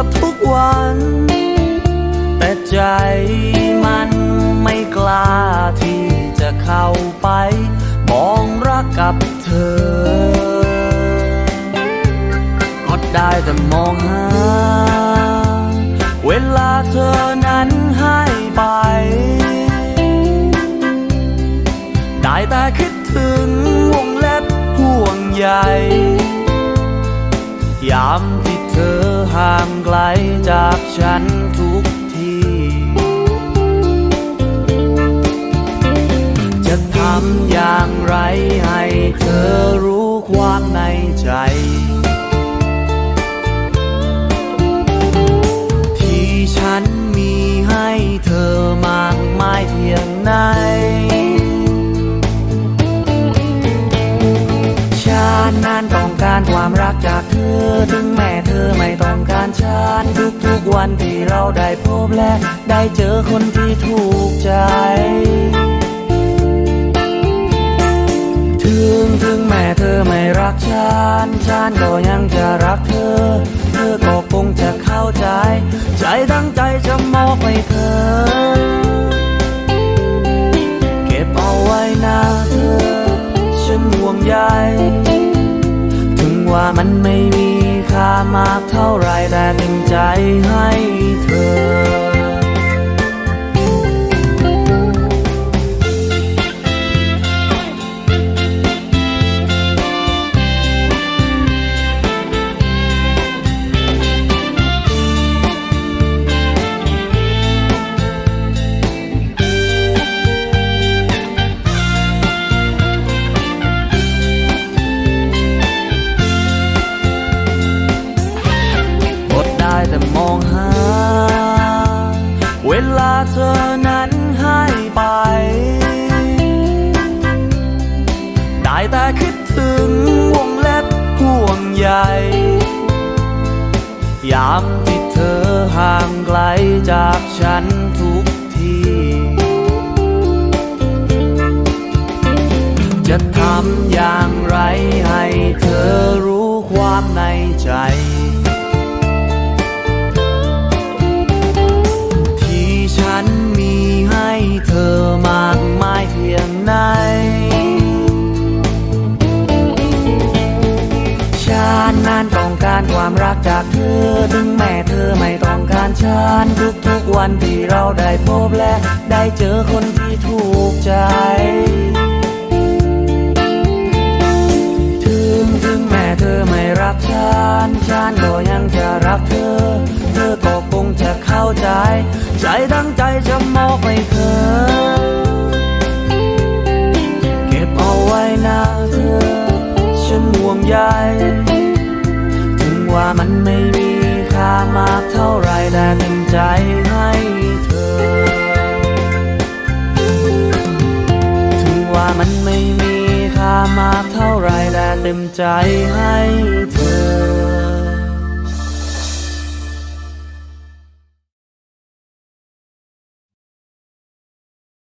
อบทุกวัน แต่ใจมันไม่กล้าที่จะเข้าไป มองรักกับเธอ ก็ได้แต่มองหา เวลาเธอนั้นหายไป ได้แต่คิดถึงวงเล็บห่วงใหญ่ยามที่ ห่างไกลจากฉันทุกที จะทำอย่างไรให้เธอรู้ความในใจ ที่ฉันมีให้เธอมากมายเพียงไหนฉันนั้นต้องการความรักจากเธอ ถึงแม้เธอ วันที่เราได้พบและได้เจอคนที่ถูกใจ ถึงถึงแม่เธอไม่รักฉัน ฉันก็ยังจะรักเธอ เธอก็คงจะเข้าใจ ใจตั้งใจจะมอบให้เธอามากเท่าไรแต่เต็มใจให้เธอ แต่มองหา เวลาเธอนั้นให้ไป ได้แต่คิดถึงวงเล็บห่วงใยยามที่เธอห่างไกลจากฉันทุกที จะทำอย่างไรให้เธอรู้ความในใจ ความรักจากเธอ ถึงแม้เธอไม่ต้องการฉันทุกๆวันที่เราได้พบและได้เจอคนที่ถูกใจ ถึงถึงแม้เธอไม่รักฉัน ฉันก็ยังจะรักเธอ เธอก็คงจะเข้าใจ ใจตั้งใจจะมอบให้เธอ ว่ามันไม่มีค่ามากเท่าไรแต่เต็มใจให้เธอ ถึงว่ามันไม่มีค่ามากเท่าไรแต่เต็มใจให้เธ